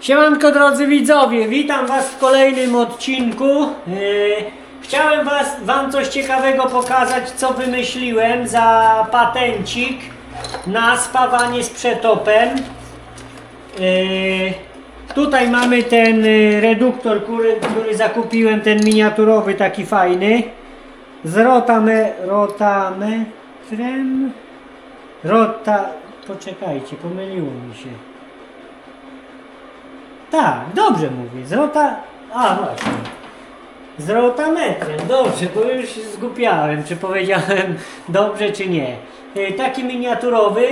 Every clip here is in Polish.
Siemanko drodzy widzowie, witam was w kolejnym odcinku. Yy, chciałem was, wam coś ciekawego pokazać, co wymyśliłem za patencik na spawanie z przetopem. Yy, tutaj mamy ten y, reduktor, który, który zakupiłem, ten miniaturowy, taki fajny. Z rotame, rotametrem. Rota. Poczekajcie, pomyliło mi się. Tak, dobrze mówię. Z rota. A właśnie. Z rotametrem, dobrze, bo już się zgupiałem, czy powiedziałem dobrze, czy nie. Y, Taki miniaturowy,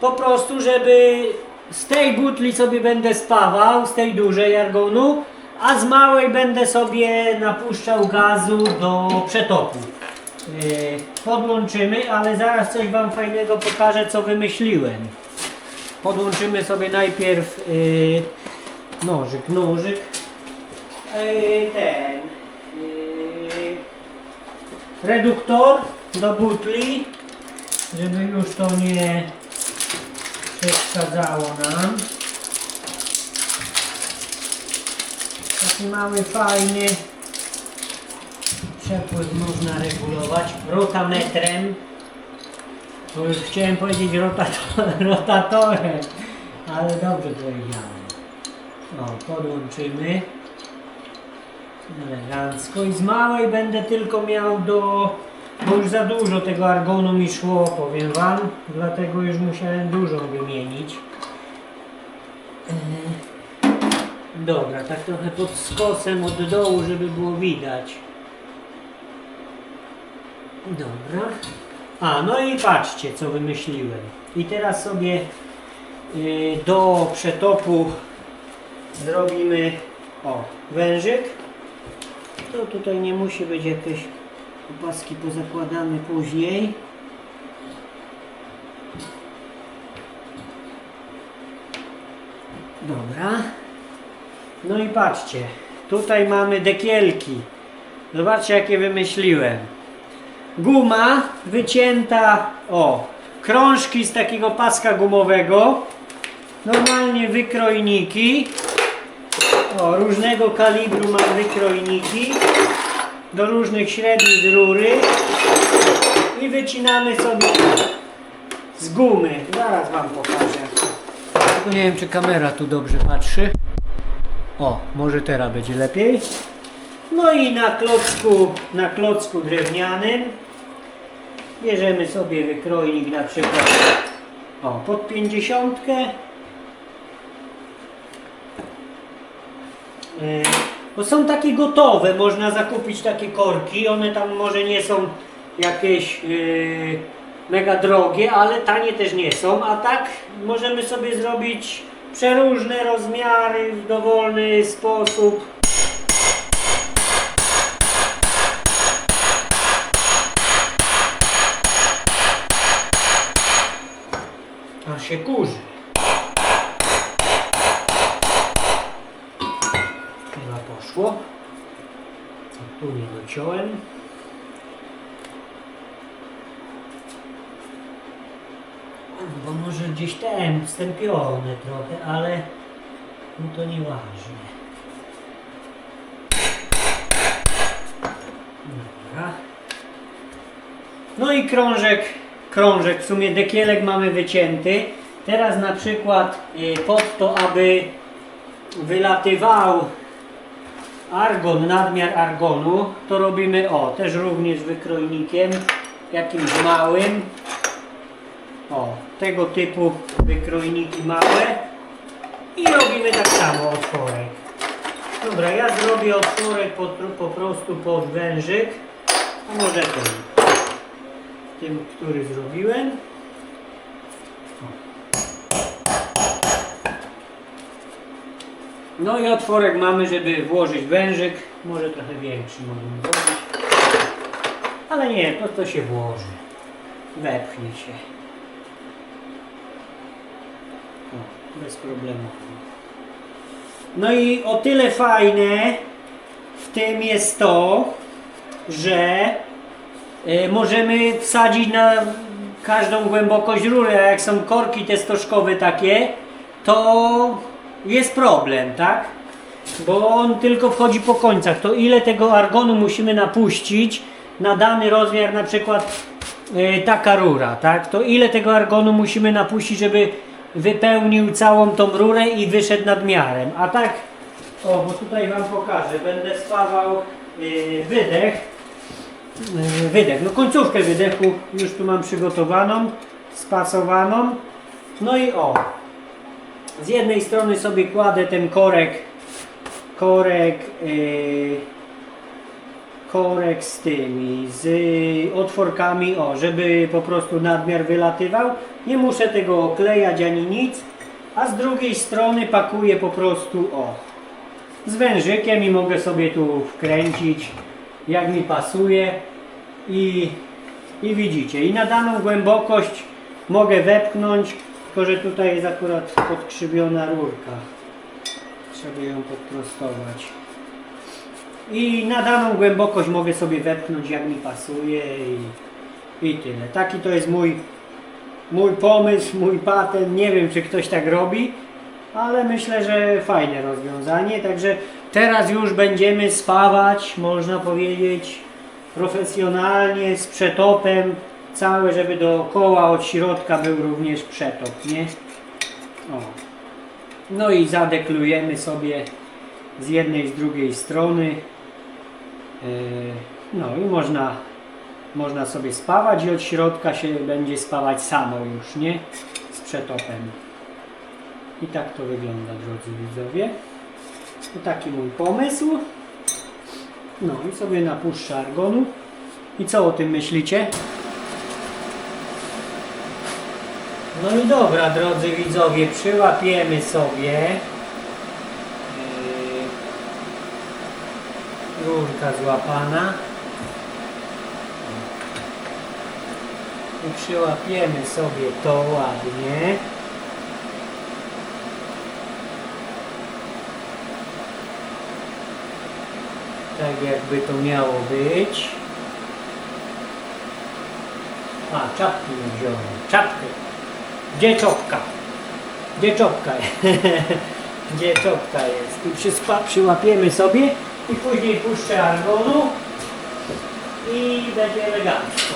po prostu, żeby z tej butli sobie będę spawał, z tej dużej argonu, a z małej będę sobie napuszczał gazu do przetopu. Y, Podłączymy, ale zaraz coś Wam fajnego pokażę, co wymyśliłem. Podłączymy sobie najpierw y, nożyk, nożyk, ten reduktor do butli, żeby już to nie przeszkadzało nam. Taki mały, fajny przepływ można regulować rotametrem. Bo już chciałem powiedzieć rotator, rotatorem, ale dobrze powiedziałem. O, podłączymy. Elegancko. I z małej będę tylko miał do... Bo już za dużo tego argonu mi szło, powiem Wam. Dlatego już musiałem dużo wymienić. Yy. Dobra, tak trochę pod skosem od dołu, żeby było widać. Dobra. A, no i patrzcie, co wymyśliłem. I teraz sobie y, do przetopu zrobimy o, wężyk. To tutaj nie musi być jakieś opaski pozakładane później. Dobra. No i patrzcie, tutaj mamy dekielki. Zobaczcie jakie wymyśliłem. Guma wycięta, o, krążki z takiego paska gumowego. Normalnie wykrojniki. O, różnego kalibru mam wykrojniki. Do różnych średnich rury. I wycinamy sobie z gumy. Zaraz Wam pokażę. Tylko nie wiem, czy kamera tu dobrze patrzy. O, może teraz będzie lepiej. No i na klocku, na klocku drewnianym bierzemy sobie wykrojnik na przykład o, pod 50. Bo są takie gotowe, można zakupić takie korki. One tam może nie są jakieś yy, mega drogie, ale tanie też nie są. A tak możemy sobie zrobić przeróżne rozmiary w dowolny sposób. Aż się kurzy. Poszło. Tu nie dociąłem. Bo może gdzieś ten wstępione trochę, ale no to nieważne. Dobra. No i krążek, krążek, w sumie dekielek mamy wycięty. Teraz na przykład y, pod to, aby wylatywał argon, nadmiar argonu, to robimy o, też również wykrojnikiem, jakimś małym. O, tego typu wykrojniki małe. I robimy tak samo otworek. Dobra, ja zrobię otworek po, po prostu pod wężyk. A może ten. Tym, który zrobiłem. No i otworek mamy, żeby włożyć wężyk. Może trochę większy możemy zrobić. Ale nie, to to się włoży. Wepchnie się. O, bez problemu. No i o tyle fajne w tym jest to, że y, możemy wsadzić na każdą głębokość rurę, a jak są korki te stożkowe takie, to jest problem, tak? Bo on tylko wchodzi po końcach. To ile tego argonu musimy napuścić na dany rozmiar, na przykład e, taka rura, tak? To ile tego argonu musimy napuścić, żeby wypełnił całą tą rurę i wyszedł nadmiarem. A tak, o, bo tutaj Wam pokażę, będę spawał e, wydech. E, Wydech, no końcówkę wydechu już tu mam przygotowaną, spasowaną. No i o, z jednej strony sobie kładę ten korek, korek, yy, korek z tymi, z otworkami, o, żeby po prostu nadmiar wylatywał. Nie muszę tego oklejać ani nic, a z drugiej strony pakuję po prostu, o, z wężykiem i mogę sobie tu wkręcić, jak mi pasuje i, i widzicie, i na daną głębokość mogę wepchnąć, tylko że tutaj jest akurat podkrzywiona rurka. Trzeba ją podprostować. I na daną głębokość mogę sobie wepchnąć jak mi pasuje i, i tyle. Taki to jest mój, mój pomysł, mój patent. Nie wiem czy ktoś tak robi, ale myślę, że fajne rozwiązanie. Także teraz już będziemy spawać, można powiedzieć, profesjonalnie, z przetopem. Całe, żeby dookoła od środka był również przetop, nie? O. No i zadeklujemy sobie z jednej, z drugiej strony. Yy, No i można, można sobie spawać i od środka się będzie spawać samo już, nie? Z przetopem. I tak to wygląda, drodzy widzowie. To taki mój pomysł. No i sobie napuszczę argonu. I co o tym myślicie? No i dobra, drodzy widzowie, przyłapiemy sobie yy, rurka złapana i przyłapiemy sobie to ładnie. Tak jakby to miało być. A, czapki wziąłem. Czapkę. Gdzie czopka? Gdzie czopka jest? Gdzie czopka jest? I przyspa, przyłapiemy sobie i później puszczę argonu i będzie elegancko.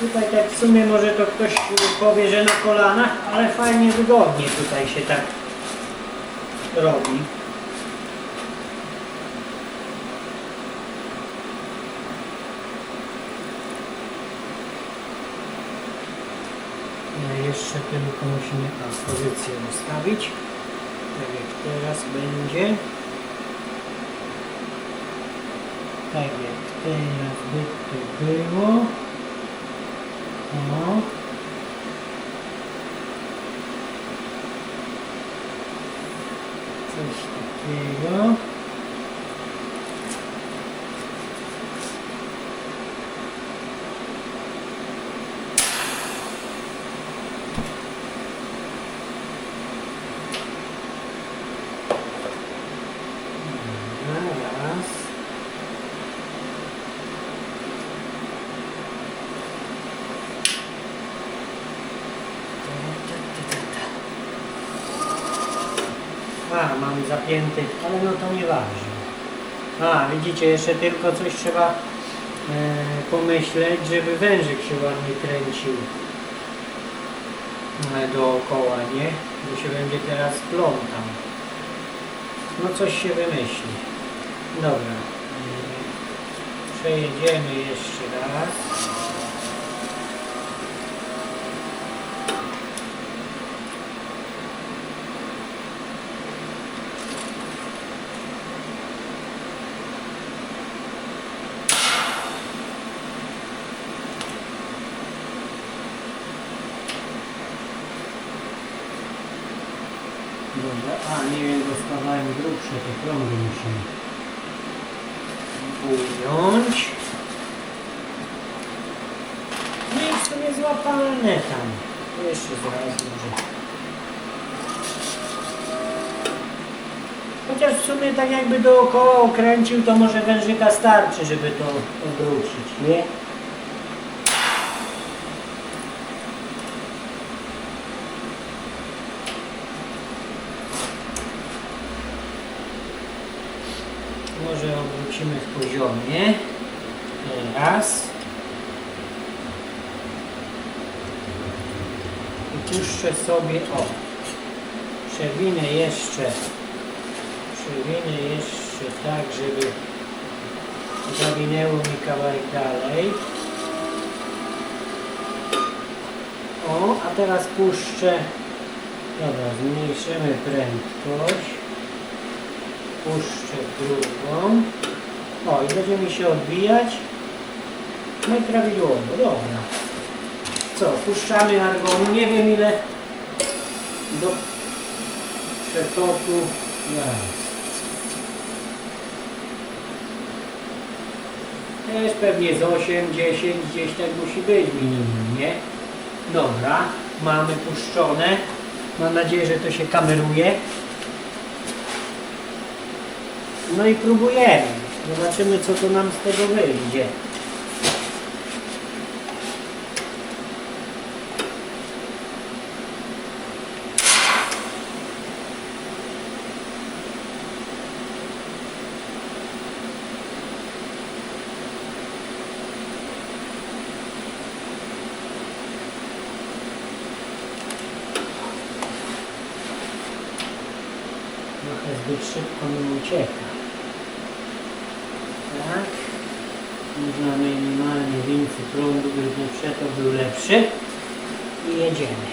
Tutaj tak w sumie może to ktoś powie, że na kolanach, ale fajnie wygodnie tutaj się tak robi. Tylko musimy pozycję ustawić. Tak jak teraz będzie. Tak jak teraz by to było. O. Coś takiego. Dobra, Raz. A, mam zapięty, ale no to nieważne. A, widzicie, jeszcze tylko coś trzeba e, pomyśleć, żeby wężyk się ładnie kręcił e, dookoła, nie? Bo się będzie teraz plątał. No coś się wymyśli. Dobra. E, Przejedziemy jeszcze raz. Dobra, a nie dostawałem grubsze, te prądy musimy ująć. No i w sumie złapane tam. Jeszcze zaraz może. To Chociaż w sumie tak jakby dookoła okręcił, to może wężyka starczy, żeby to obrócić, nie? Może obrócimy w poziomie. Teraz. I puszczę sobie, o, przewinę jeszcze, przewinę jeszcze tak, żeby zawinęło mi kawałek dalej. O, a teraz puszczę, dobra, zmniejszymy prędkość, puszczę drugą, o i będzie mi się odbijać, no i prawidłowo, dobra. Co, puszczamy argonu, nie wiem ile do przetoku raz. Też pewnie z 8, 10 gdzieś tak musi być minimum, nie? Dobra, mamy puszczone. Mam nadzieję, że to się kameruje. No i próbujemy. Zobaczymy co to nam z tego wyjdzie. Trochę zbyt szybko mi ucieka. Tak. Można minimalnie więcej prądu, by ten przetok był lepszy. I jedziemy.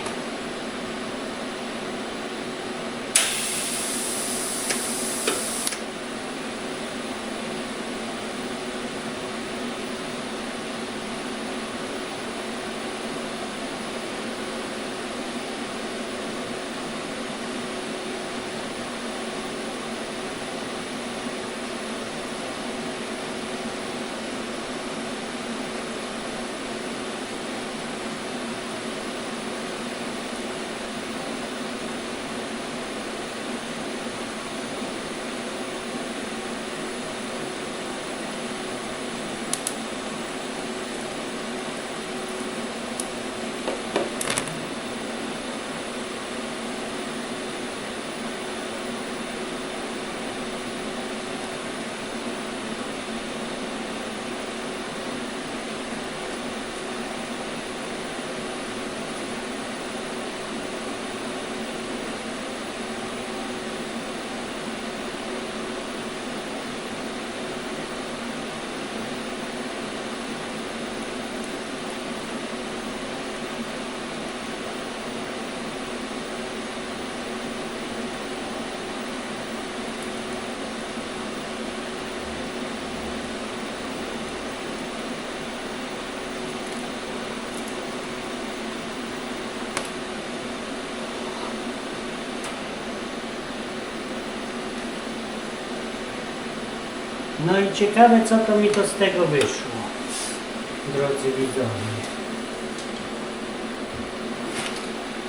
No i ciekawe co to mi to z tego wyszło, drodzy widzowie.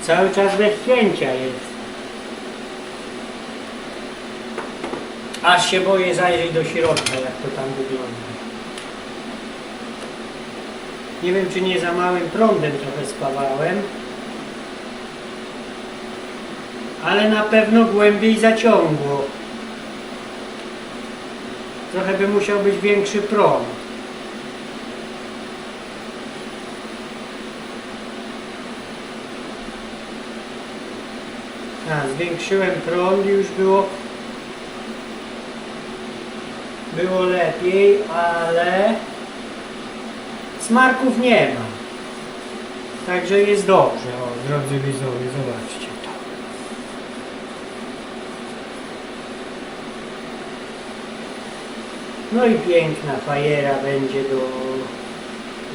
Cały czas bez cięcia jest. Aż się boję zajrzeć do środka, jak to tam wygląda. Nie wiem, czy nie za małym prądem trochę spawałem. Ale na pewno głębiej zaciągło. Trochę by musiał być większy prąd. A, zwiększyłem prąd i już było było lepiej, ale smarków nie ma. Także jest dobrze, o drodzy widzowie, zobaczcie No i piękna fajera będzie do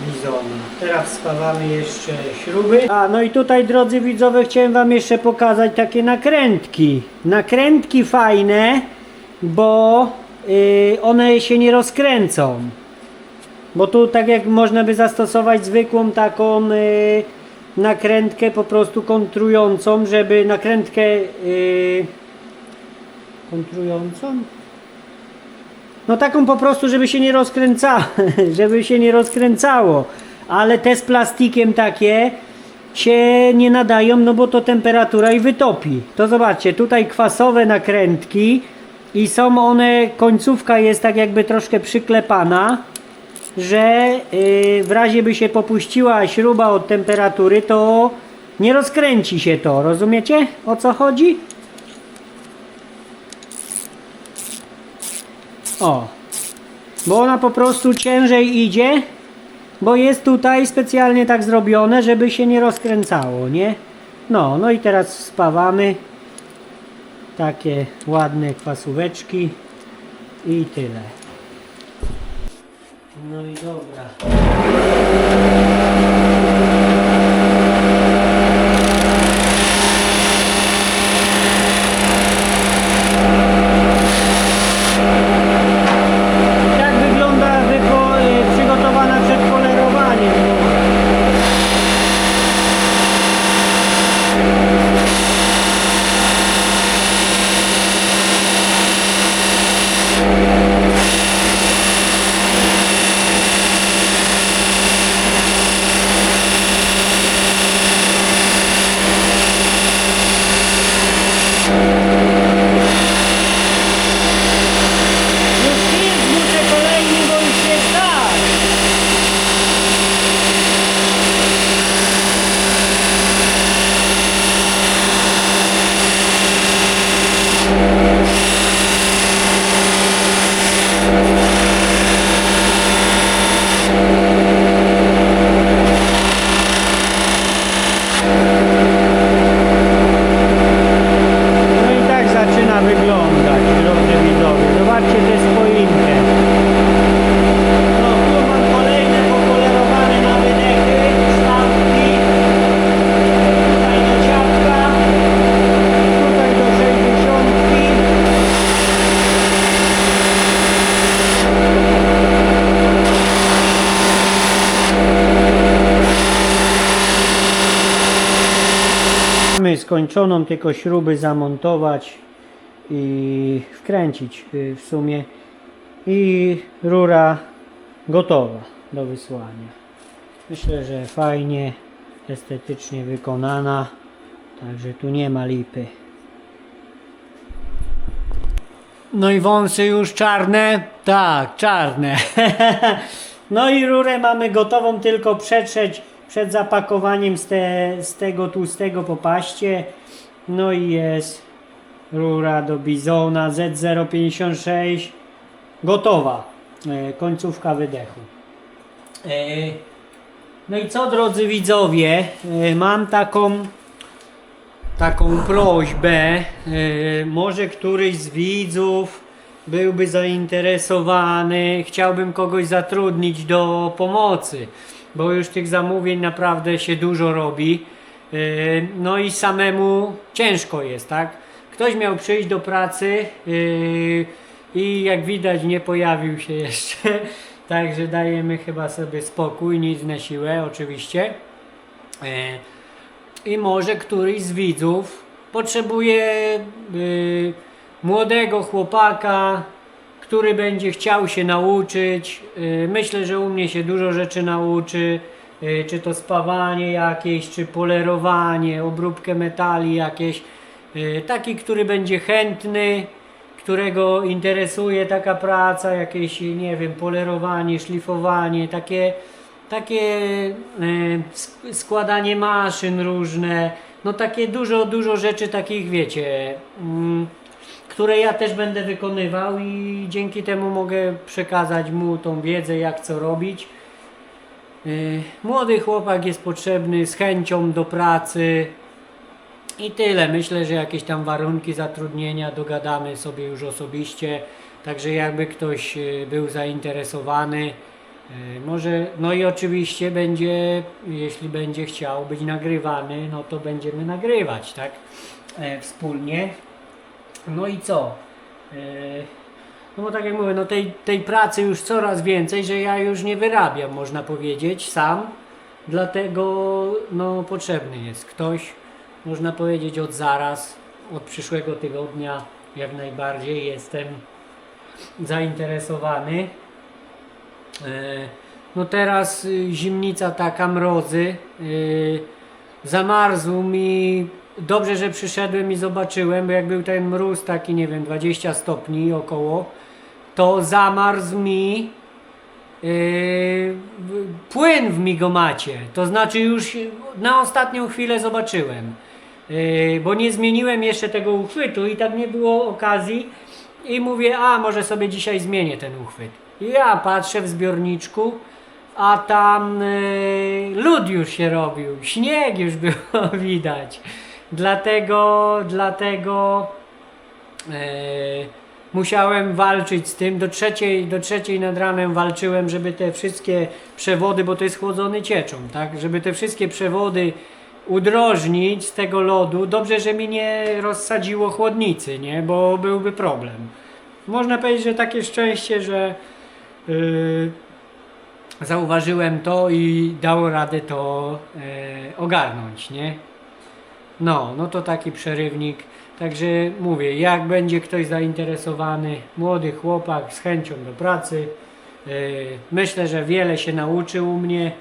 bizona. Teraz spawamy jeszcze śruby. A no i tutaj drodzy widzowie chciałem wam jeszcze pokazać takie nakrętki. Nakrętki fajne, bo y, one się nie rozkręcą. Bo tu tak jak można by zastosować zwykłą taką y, nakrętkę po prostu kontrującą, żeby nakrętkę y, kontrującą. No taką po prostu, żeby się nie rozkręcało, żeby się nie rozkręcało. Ale te z plastikiem takie się nie nadają, no bo to temperatura i wytopi. To zobaczcie, tutaj kwasowe nakrętki i są one, końcówka jest tak jakby troszkę przyklepana, że yy, w razie by się popuściła śruba od temperatury, to nie rozkręci się to. Rozumiecie o co chodzi? O. Bo ona po prostu ciężej idzie, bo jest tutaj specjalnie tak zrobione, żeby się nie rozkręcało, nie? No, no i teraz spawamy takie ładne kwasóweczki i tyle. No i dobra. Jak wygląda wypo, y, przygotowana przed polerowaniem? No. Już jest, muszę kolejny, bo już jest tak. No i tak zaczyna wyglądać, drodzy widzowie. Zobaczcie tę spoinkę. No tu mam kolejne popolerowane na wydechy, stawki. Tutaj do ciapka. Tutaj do 60. Mamy skończoną, tylko śruby zamontować i wkręcić y, w sumie i rura gotowa do wysłania. Myślę, że fajnie, estetycznie wykonana, także tu nie ma lipy. No i wąsy już czarne? Tak, czarne. no i rurę mamy gotową, tylko przetrzeć przed zapakowaniem z, te, z tego tłustego popaście. No i jest rura do Bizona Z056 gotowa. E, końcówka wydechu. E, no i co drodzy widzowie, e, mam taką taką prośbę. może któryś z widzów byłby zainteresowany, chciałbym kogoś zatrudnić do pomocy, bo już tych zamówień naprawdę się dużo robi. E, No i samemu ciężko jest, tak? Ktoś miał przyjść do pracy e, i jak widać nie pojawił się jeszcze, także dajemy chyba sobie spokój, nic na siłę oczywiście. E, i może któryś z widzów potrzebuje y, młodego chłopaka, który będzie chciał się nauczyć. Y, myślę, że u mnie się dużo rzeczy nauczy. Y, czy to spawanie jakieś, czy polerowanie, obróbkę metali jakieś. Y, taki, który będzie chętny, którego interesuje taka praca, jakieś, nie wiem, polerowanie, szlifowanie, takie takie sk- składanie maszyn różne, no takie dużo, dużo rzeczy takich, wiecie, mm, które ja też będę wykonywał i dzięki temu mogę przekazać mu tą wiedzę, jak co robić. E, Młody chłopak jest potrzebny z chęcią do pracy i tyle. Myślę, że jakieś tam warunki zatrudnienia dogadamy sobie już osobiście. Także jakby ktoś e, był zainteresowany, E, Może, no i oczywiście będzie, jeśli będzie chciał być nagrywany, no to będziemy nagrywać, tak? E, wspólnie. No i co? E, no bo tak jak mówię, no tej, tej pracy już coraz więcej, że ja już nie wyrabiam, można powiedzieć, sam. Dlatego no, potrzebny jest ktoś, można powiedzieć od zaraz, od przyszłego tygodnia jak najbardziej jestem zainteresowany. E, No teraz y, zimnica taka, mrozy. y, Zamarzł mi. Dobrze, że przyszedłem i zobaczyłem, bo jak był ten mróz taki, nie wiem, 20 stopni około, to zamarzł mi yy, płyn w migomacie. To znaczy już na ostatnią chwilę zobaczyłem. Yy, bo nie zmieniłem jeszcze tego uchwytu i tak nie było okazji. I mówię, a może sobie dzisiaj zmienię ten uchwyt. Ja patrzę w zbiorniczku, a tam yy, lód już się robił, śnieg już było widać. Dlatego, dlatego yy, musiałem walczyć z tym. Do trzeciej, do trzeciej nad ranem walczyłem, żeby te wszystkie przewody, bo to jest chłodzony cieczą, tak? Żeby te wszystkie przewody udrożnić z tego lodu. Dobrze, że mi nie rozsadziło chłodnicy, nie? Bo byłby problem. Można powiedzieć, że takie szczęście, że yy, zauważyłem to i dało radę to e, ogarnąć, nie? No, no to taki przerywnik. Także mówię, jak będzie ktoś zainteresowany, młody chłopak z chęcią do pracy, e, myślę, że wiele się nauczył u mnie,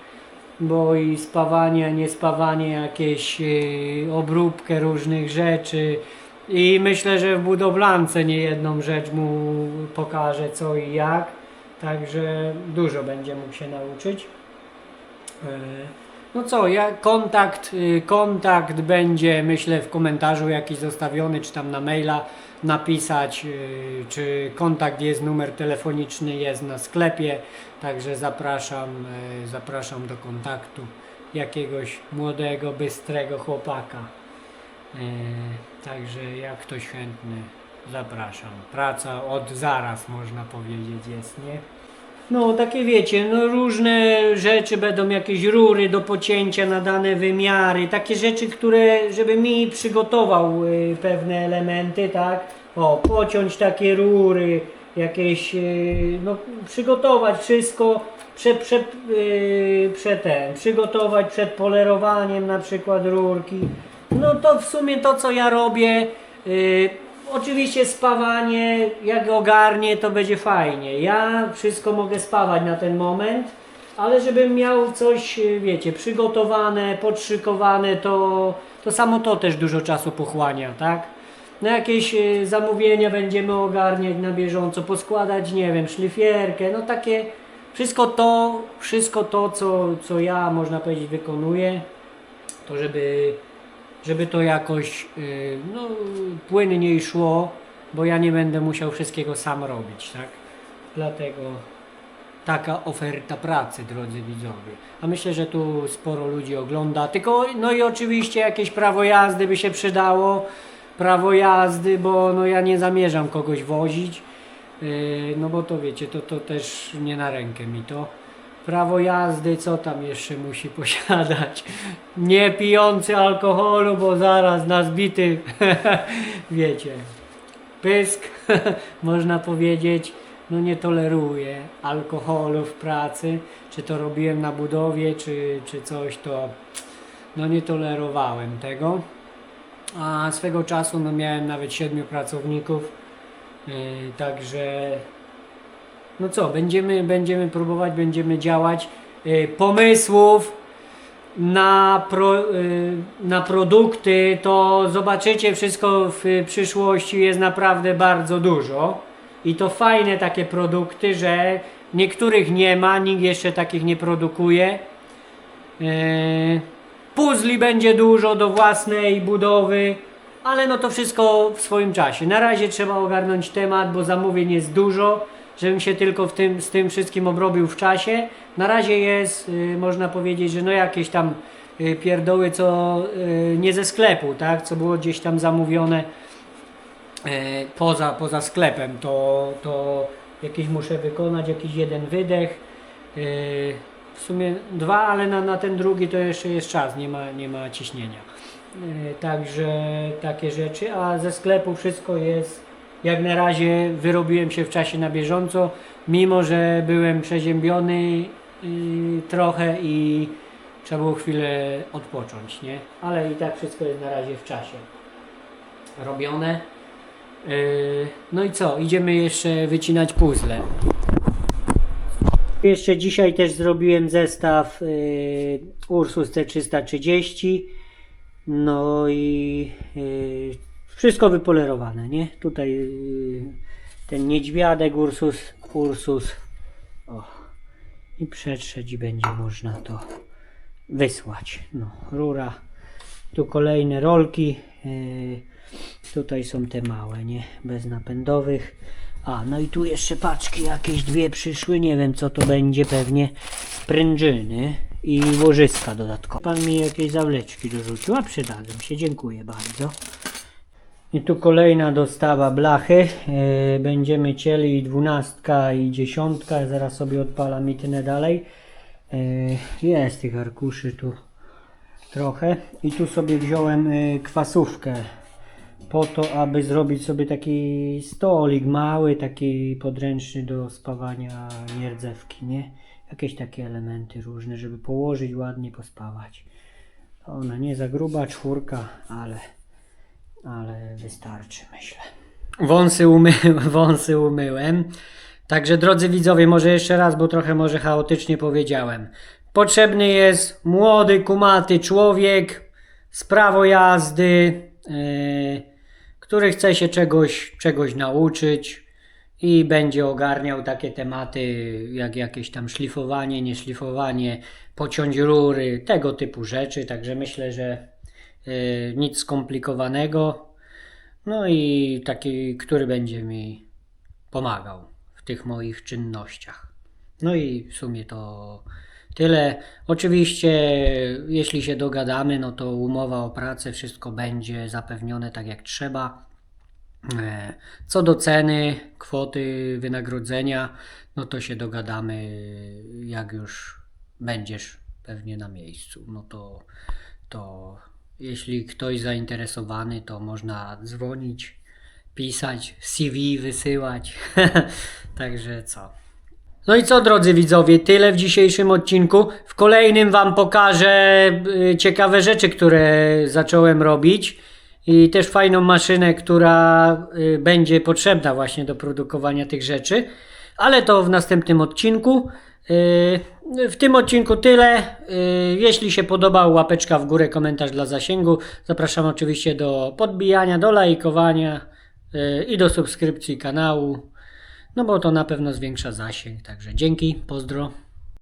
bo i spawanie, niespawanie, jakieś e, obróbkę różnych rzeczy. I myślę, że w budowlance nie jedną rzecz mu pokażę co i jak. Także dużo będzie mógł się nauczyć. No co, ja, kontakt, y, kontakt będzie myślę w komentarzu jakiś zostawiony, czy tam na maila napisać, y, czy kontakt jest, numer telefoniczny jest na sklepie, także zapraszam, y, zapraszam do kontaktu jakiegoś młodego, bystrego chłopaka. Także jak ktoś chętny, zapraszam. Praca od zaraz można powiedzieć jest, nie? No, takie wiecie, no różne rzeczy będą, jakieś rury do pocięcia na dane wymiary, takie rzeczy, które, żeby mi przygotował y, pewne elementy, tak? O, pociąć takie rury, jakieś, y, no, przygotować wszystko, prze, prze, y, prze ten, przygotować przed polerowaniem na przykład rurki. No to w sumie to, co ja robię, y, Oczywiście spawanie, jak ogarnie, to będzie fajnie. Ja wszystko mogę spawać na ten moment, ale żebym miał coś, wiecie, przygotowane, podszykowane, to, to samo to też dużo czasu pochłania, tak? Na jakieś y, zamówienia będziemy ogarniać na bieżąco, poskładać, nie wiem, szlifierkę, no takie, wszystko to, wszystko to, co, co ja, można powiedzieć, wykonuję, to żeby żeby to jakoś y, no, płynniej szło, bo ja nie będę musiał wszystkiego sam robić, tak? Dlatego taka oferta pracy, drodzy widzowie. A myślę, że tu sporo ludzi ogląda. Tylko, no i oczywiście jakieś prawo jazdy by się przydało. Prawo jazdy, bo no ja nie zamierzam kogoś wozić. Yy, no bo to wiecie, to, to też nie na rękę mi to. Prawo jazdy, co tam jeszcze musi posiadać? Nie pijący alkoholu, bo zaraz nas bity, wiecie, pysk, można powiedzieć, no nie toleruję alkoholu w pracy, czy to robiłem na budowie, czy, czy coś, to no nie tolerowałem tego. A swego czasu no miałem nawet siedmiu pracowników, yy, także no co, będziemy, będziemy próbować, będziemy działać. Yy, pomysłów na, pro, yy, na produkty, to zobaczycie wszystko w przyszłości jest naprawdę bardzo dużo. I to fajne takie produkty, że niektórych nie ma, nikt jeszcze takich nie produkuje. Yy, puzli będzie dużo do własnej budowy, ale no to wszystko w swoim czasie. Na razie trzeba ogarnąć temat, bo zamówień jest dużo, żebym się tylko w tym, z tym wszystkim obrobił w czasie. Na razie jest, y, można powiedzieć, że no jakieś tam y, pierdoły, co y, nie ze sklepu, tak, co było gdzieś tam zamówione poza, poza sklepem, to, to jakieś muszę wykonać, jakiś jeden wydech. W sumie dwa, ale na, na ten drugi to jeszcze jest czas, nie ma, nie ma ciśnienia. Także takie rzeczy, a ze sklepu wszystko jest jak na razie wyrobiłem się w czasie na bieżąco, mimo że byłem przeziębiony yy, trochę i trzeba było chwilę odpocząć, nie? Ale i tak wszystko jest na razie w czasie robione. Yy, no i co? Idziemy jeszcze wycinać puzzle. Jeszcze dzisiaj też zrobiłem zestaw yy, Ursus C330. No i wszystko wypolerowane, nie? Tutaj yy, ten niedźwiadek Ursus, Ursus. O. I przetrzeć i będzie można to wysłać. No, rura. Tu kolejne rolki. Yy, tutaj są te małe, nie? Bez napędowych. A, no i tu jeszcze paczki jakieś dwie przyszły. Nie wiem co to będzie, pewnie sprężyny i łożyska dodatkowe. Pan mi jakieś zawleczki dorzucił, a przydadzą się. Dziękuję bardzo. I tu kolejna dostawa blachy. E, będziemy cieli dwunastka i dziesiątka. Zaraz sobie odpalam i tynę dalej. E, jest tych arkuszy tu trochę. I tu sobie wziąłem e, kwasówkę po to, aby zrobić sobie taki stolik mały, taki podręczny do spawania nierdzewki, nie? Jakieś takie elementy różne, żeby położyć ładnie, pospawać. Ona nie za gruba, czwórka, ale ale wystarczy, myślę. Wąsy, umy, wąsy umyłem. Także drodzy widzowie, może jeszcze raz, bo trochę może chaotycznie powiedziałem. Potrzebny jest młody, kumaty człowiek z prawo jazdy, yy, który chce się czegoś, czegoś nauczyć i będzie ogarniał takie tematy jak jakieś tam szlifowanie, nieszlifowanie, pociąć rury, tego typu rzeczy. Także myślę, że nic skomplikowanego. No i taki, który będzie mi pomagał w tych moich czynnościach. No i w sumie to tyle. Oczywiście, jeśli się dogadamy, no to umowa o pracę, wszystko będzie zapewnione tak jak trzeba. E, Co do ceny, kwoty wynagrodzenia, no to się dogadamy, jak już będziesz pewnie na miejscu. No to, to jeśli ktoś zainteresowany, to można dzwonić, pisać, CV wysyłać. Także co? No i co, drodzy widzowie, tyle w dzisiejszym odcinku. W kolejnym Wam pokażę y, ciekawe rzeczy, które zacząłem robić. I też fajną maszynę, która y, będzie potrzebna właśnie do produkowania tych rzeczy. Ale to w następnym odcinku. W tym odcinku tyle. Y, Jeśli się podobał, łapeczka w górę, komentarz dla zasięgu. Zapraszam oczywiście do podbijania, do lajkowania y, i do subskrypcji kanału. No bo to na pewno zwiększa zasięg. Także dzięki, pozdro.